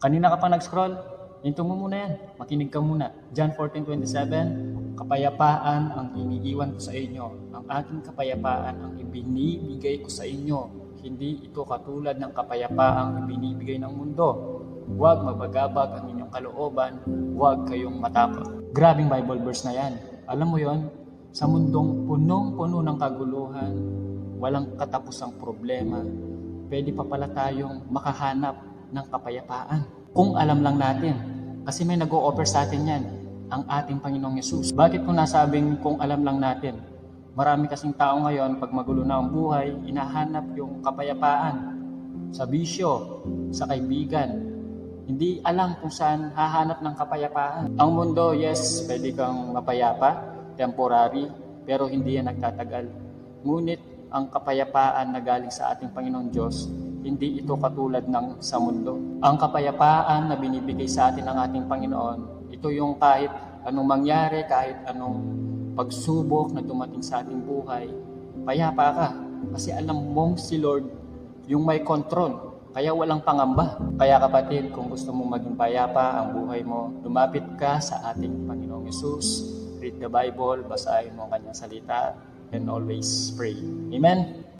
Kanina ka pa nag-scroll, hinto mo muna yan. Makinig ka muna. John 14.27, Kapayapaan ang iniiwan ko sa inyo. Ang aking kapayapaan ang ibinibigay ko sa inyo. Hindi ito katulad ng kapayapaang ibinibigay ng mundo. Huwag mabagabag ang inyong kalooban. Huwag kayong matakot. Grabing Bible verse na yan. Alam mo yon sa mundong punong-puno ng kaguluhan, walang katapusang problema, pwede pa pala tayong makahanap ng kapayapaan. Kung alam lang natin, kasi may nag-o-offer sa atin yan, ang ating Panginoong Yesus. Bakit ko nasabing kung alam lang natin? Marami kasing tao ngayon, pag magulo na ang buhay, inahanap yung kapayapaan sa bisyo, sa kaibigan. Hindi alam kung saan hahanap ng kapayapaan. Ang mundo, yes, pwede kang mapayapa, temporary, pero hindi yan nagtatagal. Ngunit ang kapayapaan na galing sa ating Panginoong Diyos, hindi ito katulad ng sa mundo. Ang kapayapaan na binibigay sa atin ng ating Panginoon, ito yung kahit anong mangyari, kahit anong pagsubok na dumating sa ating buhay, payapa ka. Kasi alam mong si Lord yung may control. Kaya walang pangamba. Kaya kapatid, kung gusto mong maging payapa ang buhay mo, lumapit ka sa ating Panginoong Yesus. Read the Bible, basahin mo ang kanyang salita, and always pray. Amen?